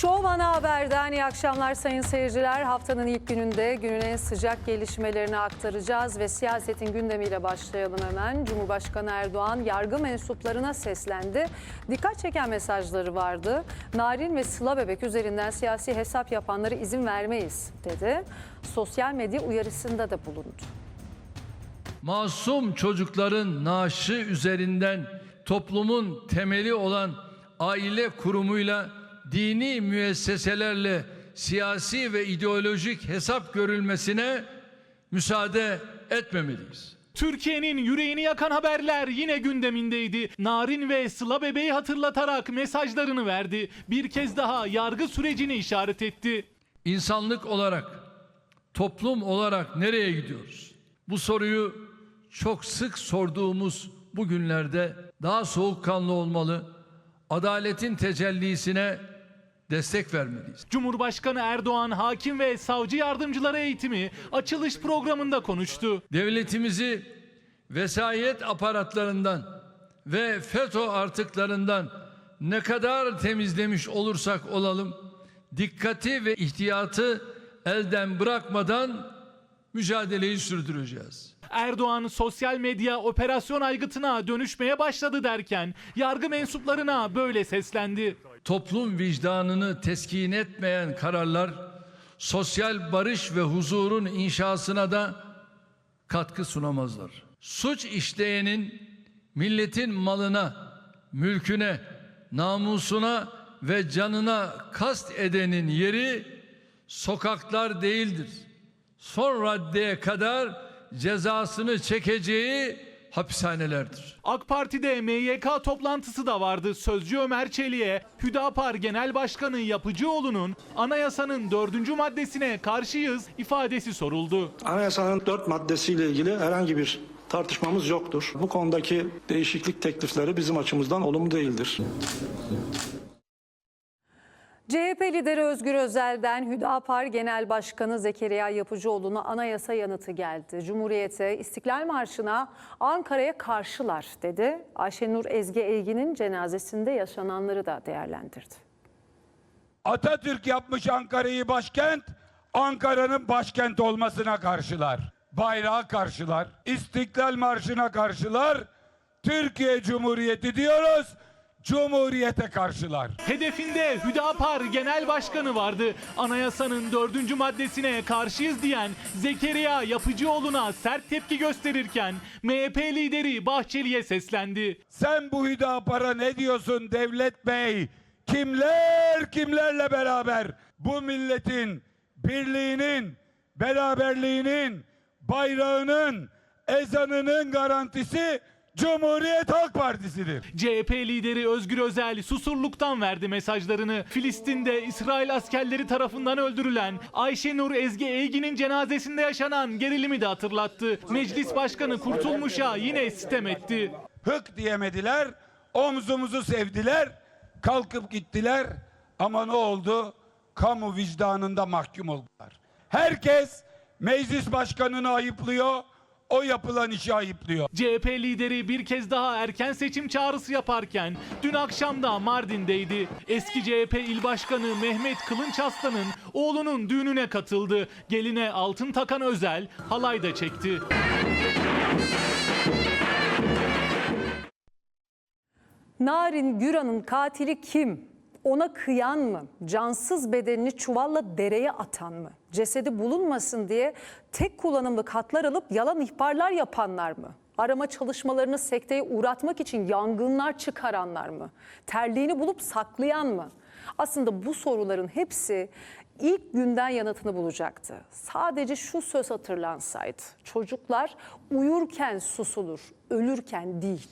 Şov Ana Haber'den iyi akşamlar sayın seyirciler. Haftanın ilk gününde günün en sıcak gelişmelerini aktaracağız ve siyasetin gündemiyle başlayalım hemen. Cumhurbaşkanı Erdoğan yargı mensuplarına seslendi. Dikkat çeken mesajları vardı. Narin ve Sıla Bebek üzerinden siyasi hesap yapanlara izin vermeyiz dedi. Sosyal medya uyarısında da bulundu. masum çocukların naaşı üzerinden toplumun temeli olan aile kurumuyla dini müesseselerle siyasi ve ideolojik hesap görülmesine müsaade etmemeliyiz. Türkiye'nin yüreğini yakan haberler yine gündemindeydi. Narin ve Sıla bebeği hatırlatarak mesajlarını verdi. Bir kez daha yargı sürecini işaret etti. İnsanlık olarak, toplum olarak nereye gidiyoruz? Bu soruyu çok sık sorduğumuz bu günlerde daha soğukkanlı olmalı, adaletin tecellisine destek vermeliyiz. Cumhurbaşkanı Erdoğan hakim ve savcı yardımcıları eğitimi açılış programında konuştu. Devletimizi vesayet aparatlarından ve FETÖ artıklarından ne kadar temizlemiş olursak olalım, dikkati ve ihtiyatı elden bırakmadan mücadeleyi sürdüreceğiz. Erdoğan sosyal medya operasyon aygıtına dönüşmeye başladı derken yargı mensuplarına böyle seslendi. toplum vicdanını teskin etmeyen kararlar sosyal barış ve huzurun inşasına da katkı sunamazlar. Suç işleyenin milletin malına, mülküne, namusuna ve canına kast edenin yeri sokaklar değildir. Son raddeye kadar cezasını çekeceği hapishanelerdir. AK Parti'de MYK toplantısı da vardı. Sözcü Ömer Çelik'e Hüdapar Genel Başkanı Yapıcıoğlu'nun anayasanın dördüncü maddesine karşıyız ifadesi soruldu. Anayasanın dört maddesiyle ilgili herhangi bir tartışmamız yoktur. Bu konudaki değişiklik teklifleri bizim açımızdan olumlu değildir. CHP lideri Özgür Özel'den Hüdapar Genel Başkanı Zekeriya Yapıcıoğlu'na anayasa yanıtı geldi. Cumhuriyete, İstiklal Marşı'na, Ankara'ya karşılar dedi. Ayşenur Ezge Eygin'in cenazesinde yaşananları da değerlendirdi. Atatürk yapmış Ankara'yı başkent, Ankara'nın başkent olmasına karşılar. Bayrağa karşılar, İstiklal Marşı'na karşılar, Türkiye Cumhuriyeti diyoruz, Cumhuriyete karşılar. Hedefinde Hüdapar Genel Başkanı vardı. Anayasanın dördüncü maddesine karşıyız diyen Zekeriya Yapıcıoğlu'na sert tepki gösterirken MHP lideri Bahçeli'ye seslendi. Sen bu Hüdapar'a ne diyorsun Devlet Bey? Kimler kimlerle beraber bu milletin birliğinin, beraberliğinin, bayrağının, ezanının garantisi Cumhuriyet Halk Partisi'dir. CHP lideri Özgür Özel Susurluk'tan verdi mesajlarını. Filistin'de İsrail askerleri tarafından öldürülen Ayşenur Ezge Eygin'in cenazesinde yaşanan gerilimi de hatırlattı. Meclis Başkanı Kurtulmuş'a yine sitem etti. Hık diyemediler, omzumuzu sevdiler, kalkıp gittiler ama ne oldu? Kamu vicdanında mahkum oldular. Herkes meclis başkanını ayıplıyor, o yapılan işi ayıplıyor. CHP lideri bir kez daha erken seçim çağrısı yaparken dün akşam da Mardin'deydi. Eski CHP il başkanı Mehmet Kılınç Aslan'ın oğlunun düğününe katıldı. Geline altın takan Özel halay da çekti. Narin Güran'ın katili kim? Ona kıyan mı? Cansız bedenini çuvalla dereye atan mı? Cesedi bulunmasın diye tek kullanımlık hatlar alıp yalan ihbarlar yapanlar mı? Arama çalışmalarını sekteye uğratmak için yangınlar çıkaranlar mı? Terliğini bulup saklayan mı? Aslında bu soruların hepsi ilk günden yanıtını bulacaktı. Sadece şu söz hatırlansaydı. Çocuklar uyurken susulur, ölürken değil.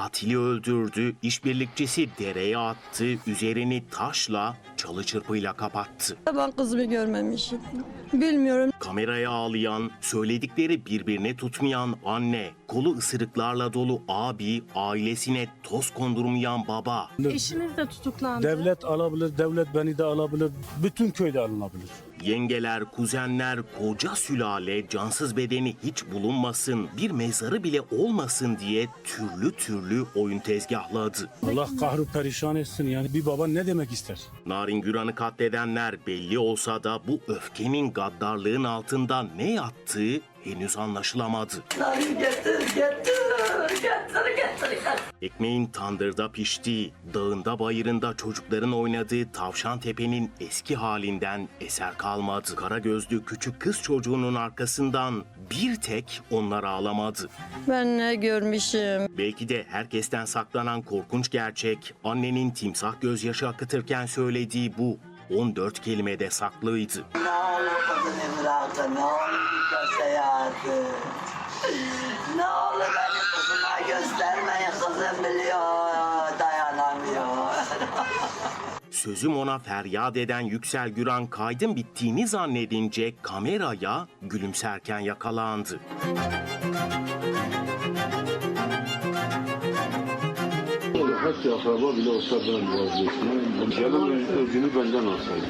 Katili öldürdü, işbirlikçisi dereye attı, üzerini taşla, çalı çırpıyla kapattı. Ben kızımı görmemişim. Bilmiyorum. Kameraya ağlayan, söyledikleri birbirine tutmayan anne, kolu ısırıklarla dolu abi, ailesine toz kondurmayan baba. Eşiniz de tutuklandı. Devlet alabilir, devlet beni de alabilir, bütün köyde alınabilir. Yengeler, kuzenler, koca sülale cansız bedeni hiç bulunmasın, bir mezarı bile olmasın diye türlü türlü oyun tezgahladı. Allah kahru perişan etsin yani bir baba ne demek ister? Narin Güran'ı katledenler belli olsa da bu öfkenin gaddarlığın altında ne yattığı henüz anlaşılamadı. Ekmeğin tandırda piştiği, dağında bayırında çocukların oynadığı Tavşan Tepe'nin eski halinden eser kalmadı. Kara gözlü küçük kız çocuğunun arkasından bir tek onlar ağlamadı. Ben ne görmüşüm. Belki de herkesten saklanan korkunç gerçek annenin timsah gözyaşı akıtırken söylediği bu 14 kelimede saklıydı. Ne olur kızını bırakın, ne olur atın. Ne olur beni kızıma göstermeyin, kızım biliyor, dayanamıyor. Sözüm ona feryat eden Yüksel Güran kaydın bittiğini zannedince kameraya gülümserken yakalandı. Hatta akraba bile olsa ben vazgeçmem. Öcünü benden alsaydı.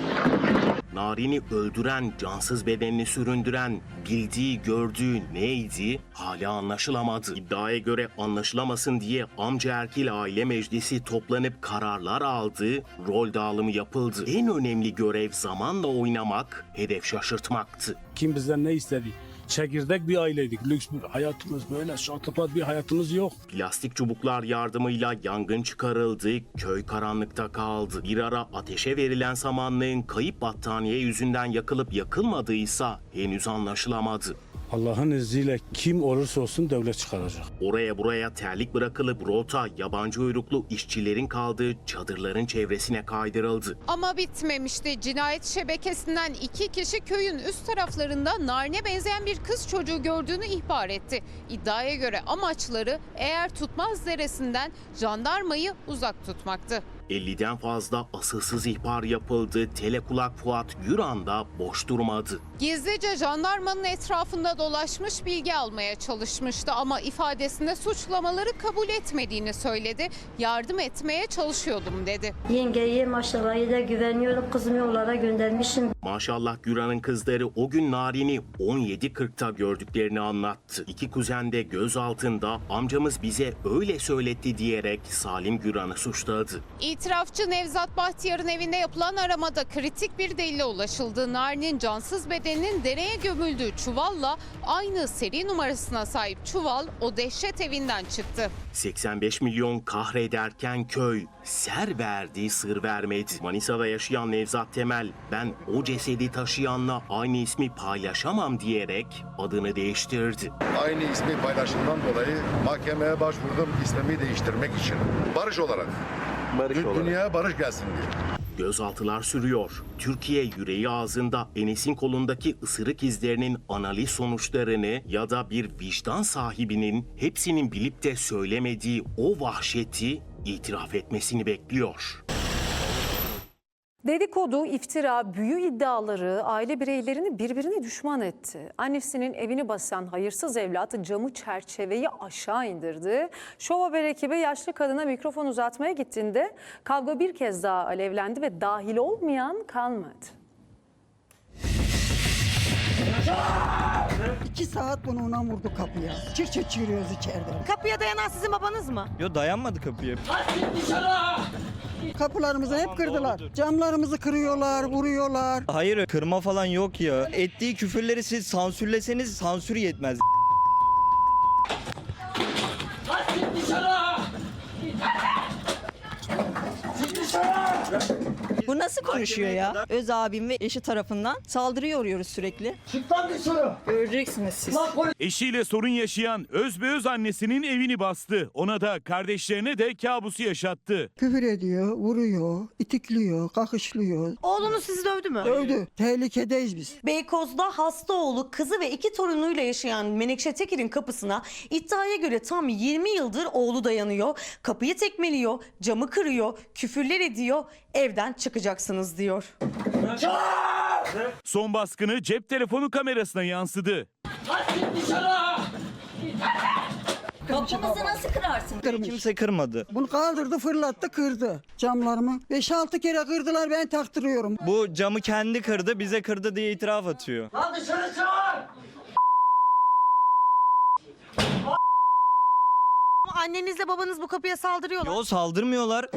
Narin'i öldüren, cansız bedenini süründüren, bildiği, gördüğü neydi hala anlaşılamadı. İddiaya göre anlaşılamasın diye amca erkil aile meclisi toplanıp kararlar aldı, rol dağılımı yapıldı. En önemli görev zamanla oynamak, hedef şaşırtmaktı. Kim bizden ne istedi? Çekirdek bir aileydik. Lüks bir hayatımız böyle şatapat bir hayatımız yok. Plastik çubuklar yardımıyla yangın çıkarıldı, köy karanlıkta kaldı. Bir ara ateşe verilen samanlığın kayıp battaniye yüzünden yakılıp yakılmadıysa henüz anlaşılamadı. Allah'ın izniyle kim olursa olsun devlet çıkaracak. Oraya buraya terlik bırakılıp rota yabancı uyruklu işçilerin kaldığı çadırların çevresine kaydırıldı. Ama bitmemişti. Cinayet şebekesinden iki kişi köyün üst taraflarında Narin'e benzeyen bir kız çocuğu gördüğünü ihbar etti. İddiaya göre amaçları eğer tutmaz deresinden jandarmayı uzak tutmaktı. 50'den fazla asılsız ihbar yapıldı. Telekulak Fuat Güran da boş durmadı. Gizlice jandarmanın etrafında dolaşmış bilgi almaya çalışmıştı ama ifadesinde suçlamaları kabul etmediğini söyledi. Yardım etmeye çalışıyordum dedi. Yengeye maşallah da güveniyorum. Kızımı yollara göndermişim. Maşallah Güran'ın kızları o gün Narin'i 17.40'ta gördüklerini anlattı. İki kuzen de gözaltında amcamız bize öyle söyletti diyerek Salim Güran'ı suçladı. İtirafçı Nevzat Bahtiyar'ın evinde yapılan aramada kritik bir delile ulaşıldı. Narin'in cansız bedeninin dereye gömüldüğü çuvalla aynı seri numarasına sahip çuval o dehşet evinden çıktı. 85 milyon kahrederken köy ser verdi sır vermedi. Manisa'da yaşayan Nevzat Temel ben o cesedi taşıyanla aynı ismi paylaşamam diyerek adını değiştirdi. Aynı ismi paylaşımdan dolayı mahkemeye başvurdum ismimi değiştirmek için. Barış olarak. Barış Dünyaya barış gelsin diye. Gözaltılar sürüyor. Türkiye yüreği ağzında Enes'in kolundaki ısırık izlerinin analiz sonuçlarını ya da bir vicdan sahibinin hepsinin bilip de söylemediği o vahşeti itiraf etmesini bekliyor. Dedikodu, iftira, büyü iddiaları aile bireylerini birbirine düşman etti. Annesinin evini basan hayırsız evlat camı çerçeveyi aşağı indirdi. Şov Haber ekibi yaşlı kadına mikrofon uzatmaya gittiğinde kavga bir kez daha alevlendi ve dahil olmayan kalmadı. İki saat bunu ona vurdu kapıya. Çır çır çığırıyoruz içeride. Kapıya dayanan sizin babanız mı? Yo dayanmadı kapıya. Kapılarımızı hep kırdılar. Camlarımızı kırıyorlar, vuruyorlar. Hayır kırma falan yok ya. Ettiği küfürleri siz sansürleseniz sansür yetmez. Bu nasıl konuşuyor ya? Öz abim ve eşi tarafından saldırıya uğruyoruz sürekli. Göreceksiniz siz. Eşiyle sorun yaşayan özbeöz annesinin evini bastı. Ona da kardeşlerine de kabusu yaşattı. Küfür ediyor, vuruyor, itikliyor, kakışlıyor. Oğlunuz sizi dövdü mü? Dövdü. Tehlikedeyiz biz. Beykoz'da hasta oğlu, kızı ve iki torunuyla yaşayan Menekşe Tekir'in kapısına iddiaya göre tam 20 yıldır oğlu dayanıyor. Kapıyı tekmeliyor, camı kırıyor, küfürler ediyor, evden çıkacaksınız diyor. Son baskını cep telefonu kamerasına yansıdı. Kapımızı nasıl kırarsın? Kimse kırmadı. Bunu kaldırdı fırlattı kırdı camlarımı. 5-6 kere kırdılar ben taktırıyorum. Bu camı kendi kırdı bize kırdı diye itiraf atıyor. Annenizle babanız bu kapıya saldırıyorlar. Yo saldırmıyorlar.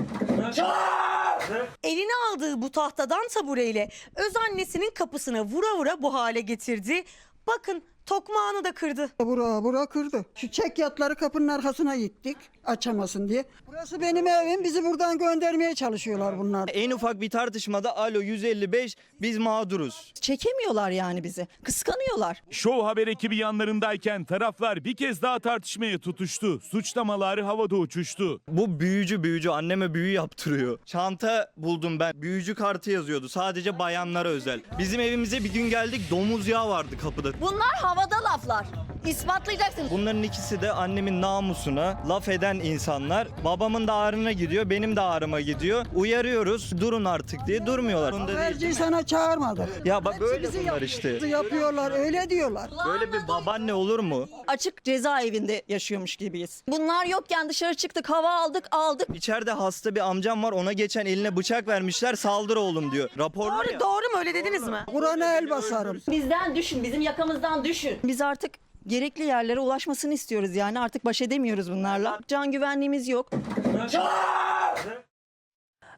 Eline aldığı bu tahtadan tabureyle öz annesinin kapısına vura vura bu hale getirdi. Bakın tokmağını da kırdı. Bura bura kırdı. Şu çek yatları kapının arkasına gittik açamasın diye. Burası benim evim bizi buradan göndermeye çalışıyorlar bunlar. En ufak bir tartışmada alo 155 biz mağduruz. Çekemiyorlar yani bizi. Kıskanıyorlar. Show haber ekibi yanlarındayken taraflar bir kez daha tartışmaya tutuştu. Suçlamalar havada uçuştu. Bu büyücü büyücü anneme büyü yaptırıyor. Çanta buldum ben. Büyücü kartı yazıyordu. Sadece bayanlara özel. Bizim evimize bir gün geldik domuz yağı vardı kapıda. Bunlar havada laflar. İspatlayacaksın. Bunların ikisi de annemin namusuna laf eden insanlar. Babamın da ağrına gidiyor, benim de ağrıma gidiyor. Uyarıyoruz, durun artık diye durmuyorlar. Haberciyi sana çağırmadık. Ya bak böyle bunlar işte. Yapıyorlar öyle diyorlar. Böyle bir babaanne olur mu? Açık cezaevinde yaşıyormuş gibiyiz. Bunlar yokken dışarı çıktık, hava aldık, aldık. İçeride hasta bir amcam var ona geçen eline bıçak vermişler saldır oğlum diyor. Raporlar ya. Doğru mu öyle dediniz mi? Kur'an'a el basarım. Bizden düşün, bizim yakamızdan düşün. Biz artık gerekli yerlere ulaşmasını istiyoruz yani artık baş edemiyoruz bunlarla. Can güvenliğimiz yok.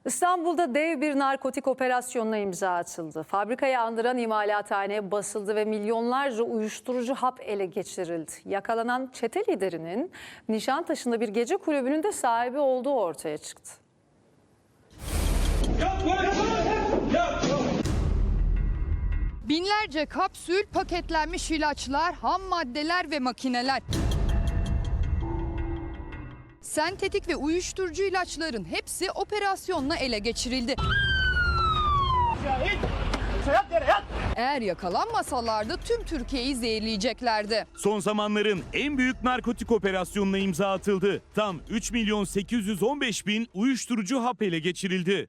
İstanbul'da dev bir narkotik operasyonuna imza atıldı. Fabrikayı andıran imalathaneye basıldı ve milyonlarca uyuşturucu hap ele geçirildi. Yakalanan çete liderinin Nişantaşı'nda bir gece kulübünün de sahibi olduğu ortaya çıktı. Binlerce kapsül, paketlenmiş ilaçlar, ham maddeler ve makineler. Sentetik ve uyuşturucu ilaçların hepsi operasyonla ele geçirildi. Eğer yakalanmasalardı tüm Türkiye'yi zehirleyeceklerdi. Son zamanların en büyük narkotik operasyonuna imza atıldı. Tam 3 milyon 815 bin uyuşturucu hap ele geçirildi.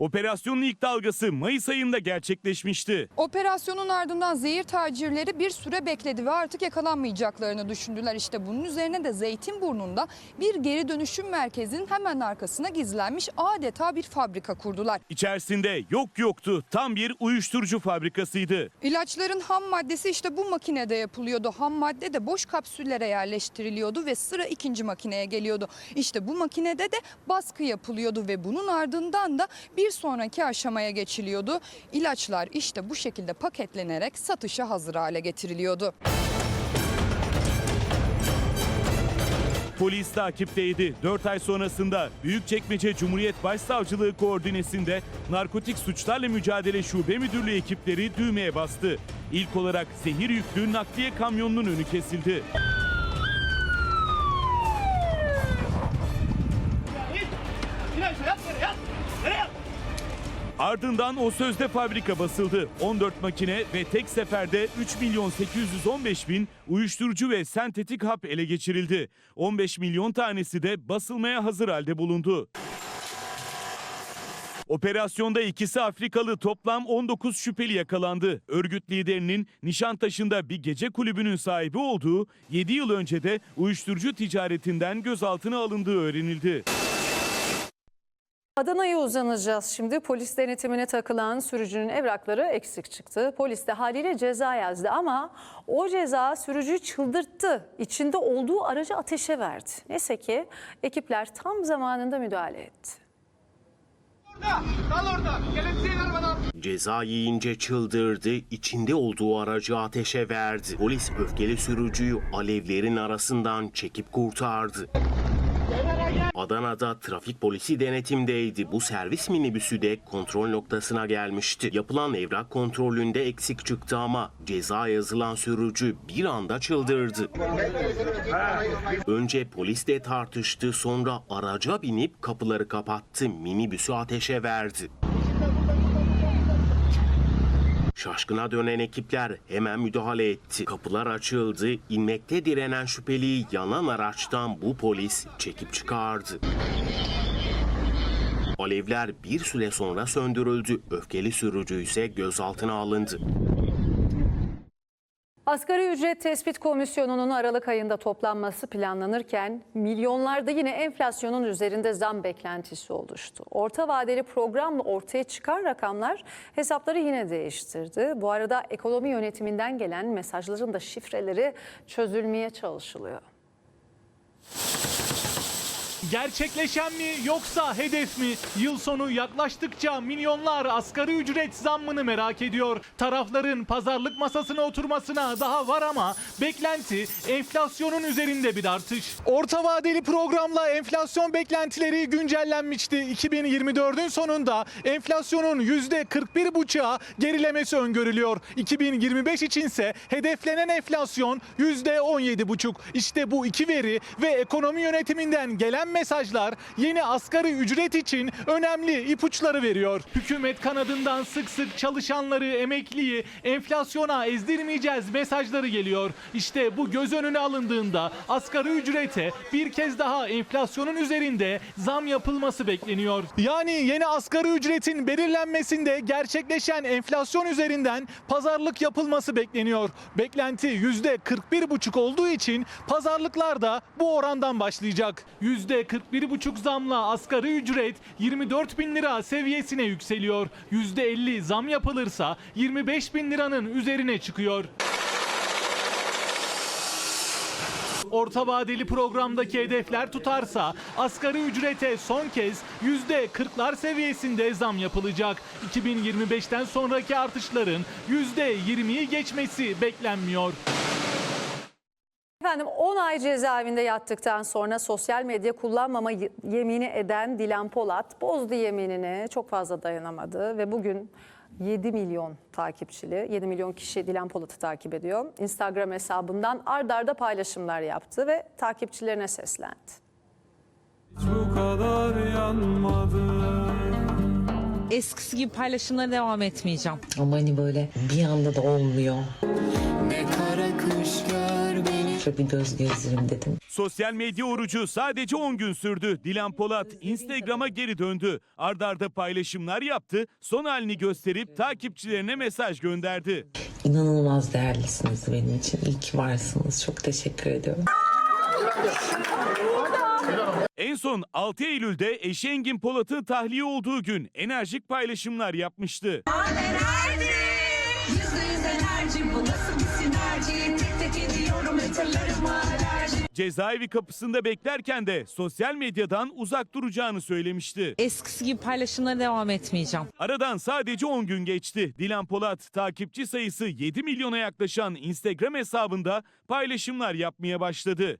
Operasyonun ilk dalgası Mayıs ayında gerçekleşmişti. Operasyonun ardından zehir tacirleri bir süre bekledi ve artık yakalanmayacaklarını düşündüler. İşte bunun üzerine de Zeytinburnu'nda bir geri dönüşüm merkezinin hemen arkasına gizlenmiş adeta bir fabrika kurdular. İçerisinde yok yoktu tam bir uyuşturucu fabrikasıydı. İlaçların ham maddesi işte bu makinede yapılıyordu. Ham madde de boş kapsüllere yerleştiriliyordu ve sıra ikinci makineye geliyordu. İşte bu makinede de baskı yapılıyordu ve bunun ardından da bir sonraki aşamaya geçiliyordu. İlaçlar işte bu şekilde paketlenerek satışa hazır hale getiriliyordu. Polis takipteydi. 4 ay sonrasında Büyükçekmece Cumhuriyet Başsavcılığı koordinesinde Narkotik Suçlarla Mücadele Şube Müdürlüğü ekipleri düğmeye bastı. İlk olarak zehir yüklü nakliye kamyonunun önü kesildi. Ardından o sözde fabrika basıldı. 14 makine ve tek seferde 3 milyon 815 bin uyuşturucu ve sentetik hap ele geçirildi. 15 milyon tanesi de basılmaya hazır halde bulundu. Operasyonda ikisi Afrikalı toplam 19 şüpheli yakalandı. Örgüt liderinin Nişantaşı'nda bir gece kulübünün sahibi olduğu 7 yıl önce de uyuşturucu ticaretinden gözaltına alındığı öğrenildi. Adana'ya uzanacağız şimdi. Polis denetimine takılan sürücünün evrakları eksik çıktı. Polis de haliyle ceza yazdı ama o ceza sürücüyü çıldırttı. İçinde olduğu aracı ateşe verdi. Neyse ki ekipler tam zamanında müdahale etti. Ceza yiyince çıldırdı, içinde olduğu aracı ateşe verdi. Polis öfkeli sürücüyü alevlerin arasından çekip kurtardı. Adana'da trafik polisi denetimdeydi. Bu servis minibüsü de kontrol noktasına gelmişti. Yapılan evrak kontrolünde eksik çıktı ama ceza yazılan sürücü bir anda çıldırdı. Önce polisle tartıştı, sonra araca binip kapıları kapattı, minibüsü ateşe verdi. Şaşkına dönen ekipler hemen müdahale etti. Kapılar açıldı, inmekte direnen şüpheliyi yanan araçtan bu polis çekip çıkardı. Alevler bir süre sonra söndürüldü. Öfkeli sürücü ise gözaltına alındı. Asgari ücret tespit komisyonunun Aralık ayında toplanması planlanırken milyonlarda yine enflasyonun üzerinde zam beklentisi oluştu. Orta vadeli programla ortaya çıkan rakamlar hesapları yine değiştirdi. Bu arada ekonomi yönetiminden gelen mesajların da şifreleri çözülmeye çalışılıyor. Gerçekleşen mi yoksa hedef mi? Yıl sonu yaklaştıkça milyonlar asgari ücret zammını merak ediyor. Tarafların pazarlık masasına oturmasına daha var ama beklenti enflasyonun üzerinde bir artış. Orta vadeli programla enflasyon beklentileri güncellenmişti. 2024'ün sonunda enflasyonun %41,5'a gerilemesi öngörülüyor. 2025 içinse hedeflenen enflasyon %17,5. İşte bu iki veri ve ekonomi yönetiminden gelen mesajlar yeni asgari ücret için önemli ipuçları veriyor. Hükümet kanadından sık sık çalışanları, emekliyi enflasyona ezdirmeyeceğiz mesajları geliyor. İşte bu göz önüne alındığında asgari ücrete bir kez daha enflasyonun üzerinde zam yapılması bekleniyor. Yani yeni asgari ücretin belirlenmesinde gerçekleşen enflasyon üzerinden pazarlık yapılması bekleniyor. Beklenti %41,5 olduğu için pazarlıklar da bu orandan başlayacak. %41,5 zamla asgari ücret 24 bin lira seviyesine yükseliyor. %50 zam yapılırsa 25 bin liranın üzerine çıkıyor. Orta vadeli programdaki hedefler tutarsa asgari ücrete son kez %40'lar seviyesinde zam yapılacak. 2025'ten sonraki artışların %20'yi geçmesi beklenmiyor. Efendim 10 ay cezaevinde yattıktan sonra sosyal medya kullanmama yemini eden Dilan Polat bozdu yeminini çok fazla dayanamadı ve bugün 7 milyon takipçili, 7 milyon kişi Dilan Polat'ı takip ediyor. Instagram hesabından ard arda paylaşımlar yaptı ve takipçilerine seslendi. Eskisi gibi paylaşımlara devam etmeyeceğim. Ama hani böyle bir anda da olmuyor. Ne kara kış gör beni. Şöyle bir göz gezdirim dedim. Sosyal medya orucu sadece 10 gün sürdü. Dilan Polat Instagram'a geri döndü. Ardarda arda paylaşımlar yaptı. Son halini gösterip takipçilerine mesaj gönderdi. İnanılmaz değerlisiniz benim için. İyi ki varsınız. Çok teşekkür ediyorum. En son 6 Eylül'de eşi Engin Polat'ın tahliye olduğu gün enerjik paylaşımlar yapmıştı. Cezaevi kapısında beklerken de sosyal medyadan uzak duracağını söylemişti. Eskisi gibi paylaşımlara devam etmeyeceğim. Aradan sadece 10 gün geçti. Dilan Polat takipçi sayısı 7 milyona yaklaşan Instagram hesabında paylaşımlar yapmaya başladı.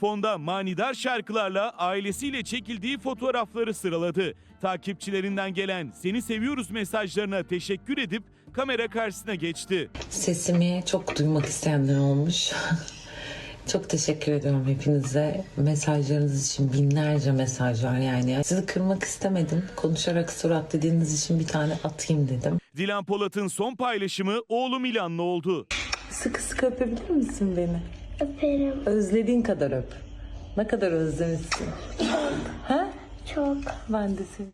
Fonda manidar şarkılarla ailesiyle çekildiği fotoğrafları sıraladı. Takipçilerinden gelen seni seviyoruz mesajlarına teşekkür edip kamera karşısına geçti. Sesimi çok duymak isteyenler olmuş. Çok teşekkür ediyorum hepinize. Mesajlarınız için binlerce mesaj var yani. Sizi kırmak istemedim. Konuşarak surat dediğiniz için bir tane atayım dedim. Dilan Polat'ın son paylaşımı oğlu Milan'la oldu. Sıkı sıkı öpebilir misin beni? Öperim. Özlediğin kadar öp. Ne kadar özlemişsin. Çok. Ha? Çok. Ben de seni.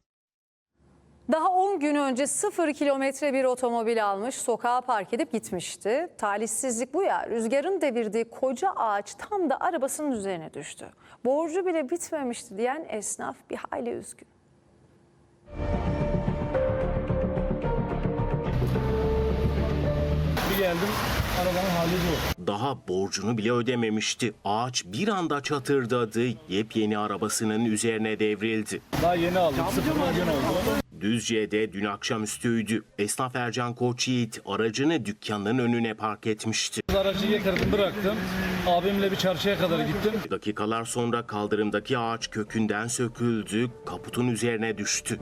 Daha 10 gün önce 0 kilometre bir otomobil almış, sokağa park edip gitmişti. Talihsizlik bu ya, rüzgarın devirdiği koca ağaç tam da arabasının üzerine düştü. Borcu bile bitmemişti diyen esnaf bir hayli üzgün. Bir geldim arabanın hali bu. Daha borcunu bile ödememişti. Ağaç bir anda çatırdadı, yepyeni arabasının üzerine devrildi. Daha yeni aldım. Sıfırdan gün oldu. Düzce'de dün akşamüstüydü. Esnaf Ercan Koçyiğit aracını dükkanının önüne park etmişti. Aracı getirdim bıraktım. Abimle bir çarşıya kadar gittim. Dakikalar sonra kaldırımdaki ağaç kökünden söküldü, kaputun üzerine düştü.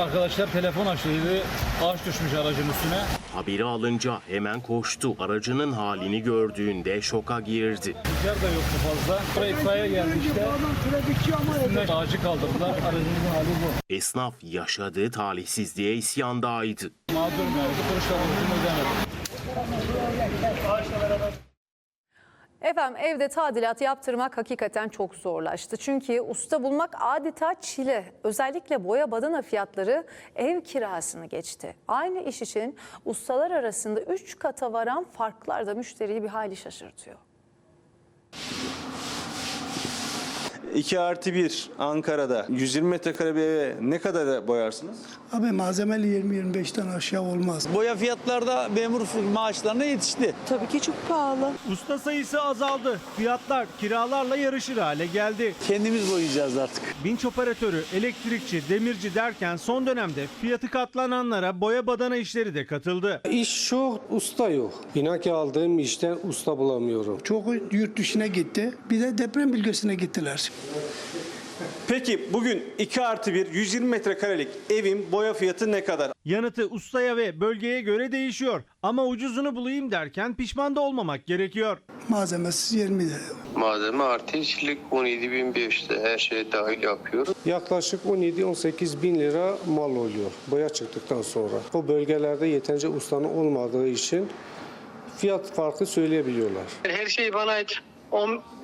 Arkadaşlar telefon açtıydı. Ağaç düşmüş aracın üstüne. Haberi alınca hemen koştu. Aracının halini gördüğünde şoka girdi. Rüzgar da yoktu fazla. Buraya itfaiye geldi işte. Üstünden ağacı kaldırdılar. Aracımızın hali bu. Esnaf yaşadığı talihsizliğe isyandaydı. Mağdurum yani. Bir kuruş da borcumu ödemedim. Efendim evde tadilat yaptırmak hakikaten çok zorlaştı. Çünkü usta bulmak adeta çile. Özellikle boya badana fiyatları ev kirasını geçti. Aynı iş için ustalar arasında 3 kata varan farklar da müşteriyi bir hayli şaşırtıyor. 2 artı 1 Ankara'da 120 metrekare bir eve ne kadar boyarsınız? Abi malzemeli 20-25'ten aşağı olmaz. Boya fiyatları da memur maaşlarına yetişti. Tabii ki çok pahalı. Usta sayısı azaldı. Fiyatlar kiralarla yarışır hale geldi. Kendimiz boyayacağız artık. Vinç operatörü, elektrikçi, demirci derken son dönemde fiyatı katlananlara boya badana işleri de katıldı. İş çok, usta yok. İnan ki aldığım işten usta bulamıyorum. Çok yurt dışına gitti. Bir de deprem bölgesine gittiler. Peki bugün 2 artı 1 120 metrekarelik evin boya fiyatı ne kadar? Yanıtı ustaya ve bölgeye göre değişiyor. Ama ucuzunu bulayım derken pişman da olmamak gerekiyor. Malzemesiz 20 lira. Malzeme artı işçilik 17.500'te her şey dahil yapıyoruz. Yaklaşık 17-18 bin lira mal oluyor boya çıktıktan sonra. O bölgelerde yeterince ustanın olmadığı için fiyat farkı söyleyebiliyorlar. Her şey bana ait.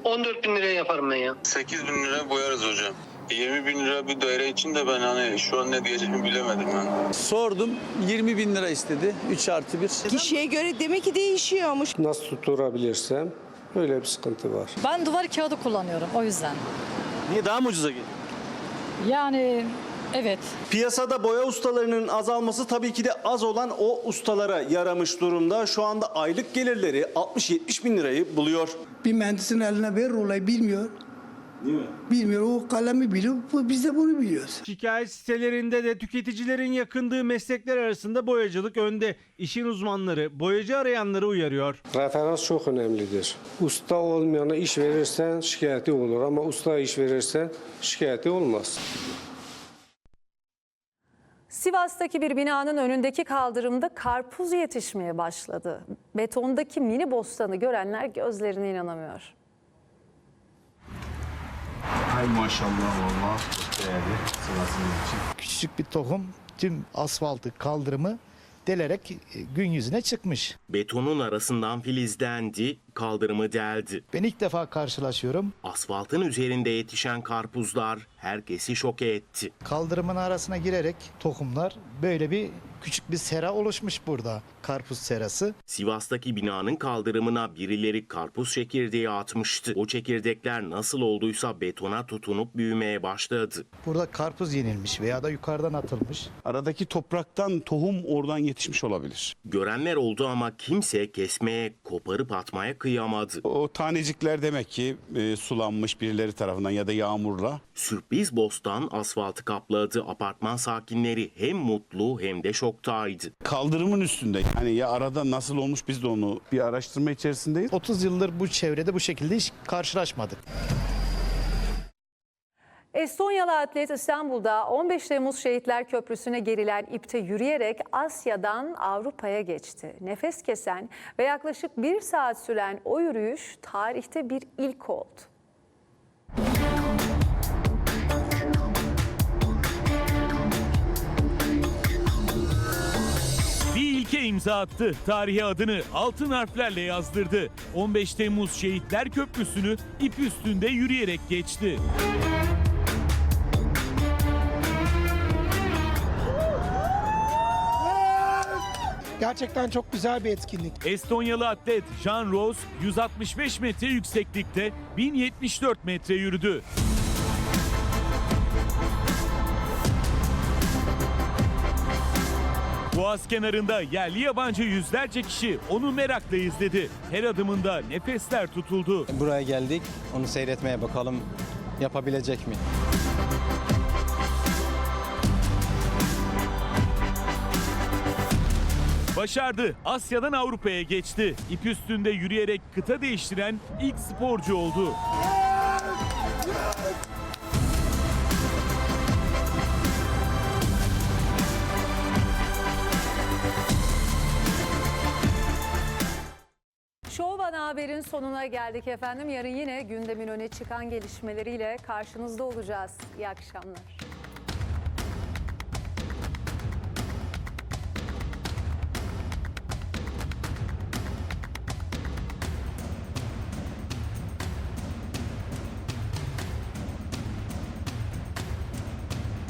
14 bin liraya yaparım ben ya. 8 bin lira boyarız hocam. 20 bin lira bir daire için de ben hani şu an ne diyeceğimi bilemedim ben. Sordum 20 bin lira istedi 3 artı 1. Kişiye göre demek ki değişiyormuş. Nasıl tutturabilirsem öyle bir sıkıntı var. Ben duvar kağıdı kullanıyorum o yüzden. Niye daha mı ucuza geliyor? Yani evet. Piyasada boya ustalarının azalması tabii ki de az olan o ustalara yaramış durumda. Şu anda aylık gelirleri 60-70 bin lirayı buluyor. Bir mühendisin eline ver olayı bilmiyor. Değil mi? Bilmiyor. O kalemi biliyor. bu- Biz de bunu biliyoruz. Şikayet sitelerinde de tüketicilerin yakındığı meslekler arasında boyacılık önde. İşin uzmanları boyacı arayanları uyarıyor. Referans çok önemlidir. Usta olmayana iş verirsen şikayeti olur ama usta iş verirsen şikayeti olmaz. Sivas'taki bir binanın önündeki kaldırımda karpuz yetişmeye başladı. Betondaki mini bostanı görenler gözlerine inanamıyor. Hay maşallah valla. Değerli Sivas'ımız için. Küçük bir tohum tüm asfaltı, kaldırımı delerek gün yüzüne çıkmış. Betonun arasından filizlendi, kaldırımı deldi. Ben ilk defa karşılaşıyorum. Asfaltın üzerinde yetişen karpuzlar herkesi şoke etti. Kaldırımın arasına girerek tohumlar böyle bir küçük bir sera oluşmuş burada. Karpuz serası. Sivas'taki binanın kaldırımına birileri karpuz çekirdeği atmıştı. O çekirdekler nasıl olduysa betona tutunup büyümeye başladı. Burada karpuz yenilmiş veya da yukarıdan atılmış. Aradaki topraktan tohum oradan yetişmiş olabilir. Görenler oldu ama kimse kesmeye, koparıp atmaya kıyamadı. O tanecikler demek ki e, sulanmış birileri tarafından ya da yağmurla. Sürpriz bostan asfaltı kapladı. Apartman sakinleri hem mutlu hem de şoktaydı. Kaldırımın üstünde. Yani ya arada nasıl olmuş biz de onu bir araştırma içerisindeyiz. 30 yıldır bu çevrede bu şekilde hiç karşılaşmadık. Estonyalı atlet İstanbul'da 15 Temmuz Şehitler Köprüsü'ne gerilen ipte yürüyerek Asya'dan Avrupa'ya geçti. Nefes kesen ve yaklaşık bir saat süren o yürüyüş tarihte bir ilk oldu. Bir ilke imza attı. Tarihe adını altın harflerle yazdırdı. 15 Temmuz Şehitler Köprüsü'nü ip üstünde yürüyerek geçti. Gerçekten çok güzel bir etkinlik. Estonyalı atlet Jean Rose 165 metre yükseklikte 1074 metre yürüdü. Boğaz kenarında yerli yabancı yüzlerce kişi onu merakla izledi. Her adımında nefesler tutuldu. Buraya geldik onu seyretmeye bakalım yapabilecek mi? Başardı. Asya'dan Avrupa'ya geçti. İp üstünde yürüyerek kıta değiştiren ilk sporcu oldu. Şovban Haber'in sonuna geldik efendim. Yarın yine gündemin öne çıkan gelişmeleriyle karşınızda olacağız. İyi akşamlar.